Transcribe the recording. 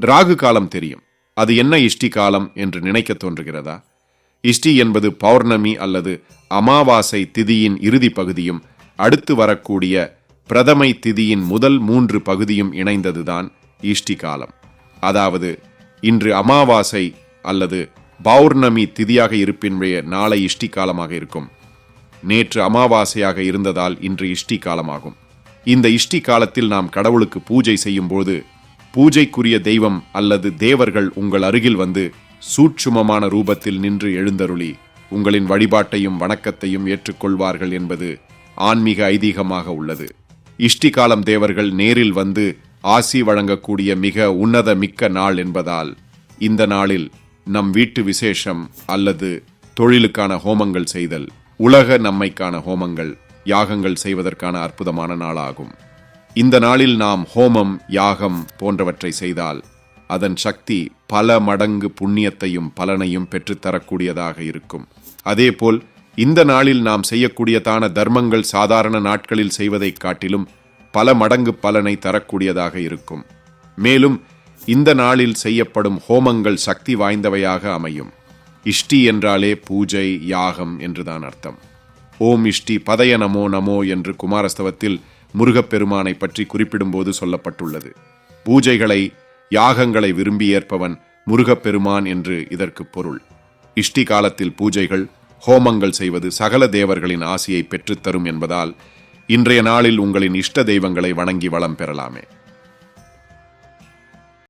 ராகு காலம் தெரியும். அது என்ன இஷ்டி காலம் என்று நினைக்கத் தோன்றுகிறதா? இஷ்டி என்பது பௌர்ணமி அல்லது அமாவாசை திதியின் இறுதி பகுதியும் அடுத்து வரக்கூடிய பிரதமை திதியின் முதல் மூன்று பகுதியும் இணைந்ததுதான் இஷ்டி காலம். அதாவது இன்று அமாவாசை அல்லது பௌர்ணமி திதியாக இருப்பின்றைய நாளை இஷ்டி காலமாக இருக்கும். நேற்று அமாவாசையாக இருந்ததால் இன்று இஷ்டி காலமாகும். இந்த இஷ்டி காலத்தில் நாம் கடவுளுக்கு பூஜை செய்யும்போது பூஜைக்குரிய தெய்வம் அல்லது தேவர்கள் உங்கள் அருகில் வந்து சூட்சுமமான ரூபத்தில் நின்று எழுந்தருளி உங்களின் வழிபாட்டையும் வணக்கத்தையும் ஏற்றுக்கொள்வார்கள் என்பது ஆன்மீக ஐதீகமாக உள்ளது. இஷ்டிகாலம் தேவர்கள் நேரில் வந்து ஆசி வழங்கக்கூடிய மிக உன்னத மிக்க நாள் என்பதால் இந்த நாளில் நம் வீட்டு விசேஷம் அல்லது தொழிலுக்கான ஹோமங்கள் செய்தல் உலக நம்மைக்கான ஹோமங்கள் யாகங்கள் செய்வதற்கான அற்புதமான நாளாகும். இந்த நாளில் நாம் ஹோமம் யாகம் போன்றவற்றை செய்தால் அதன் சக்தி பல மடங்கு புண்ணியத்தையும் பலனையும் பெற்றுத்தரக்கூடியதாக இருக்கும். அதேபோல் இந்த நாளில் நாம் செய்யக்கூடியதான தர்மங்கள் சாதாரண நாட்களில் செய்வதைக் காட்டிலும் பல மடங்கு பலனை தரக்கூடியதாக இருக்கும். மேலும் இந்த நாளில் செய்யப்படும் ஹோமங்கள் சக்தி வாய்ந்தவையாக அமையும். இஷ்டி என்றாலே பூஜை யாகம் என்றுதான் அர்த்தம். ஓம் இஷ்டி பதய நமோ நமோ என்று குமாரஸ்தவத்தில் முருகப்பெருமானை பற்றி குறிப்பிடும்போது சொல்லப்பட்டுள்ளது. பூஜைகளை யாகங்களை விரும்பி ஏற்பவன் முருகப்பெருமான் என்று இதற்கு பொருள். இஷ்டி காலத்தில் பூஜைகள் ஹோமங்கள் செய்வது சகல தேவர்களின் ஆசியை பெற்றுத்தரும் என்பதால் இன்றைய நாளில் உங்களின் இஷ்ட தெய்வங்களை வணங்கி வளம் பெறலாமே.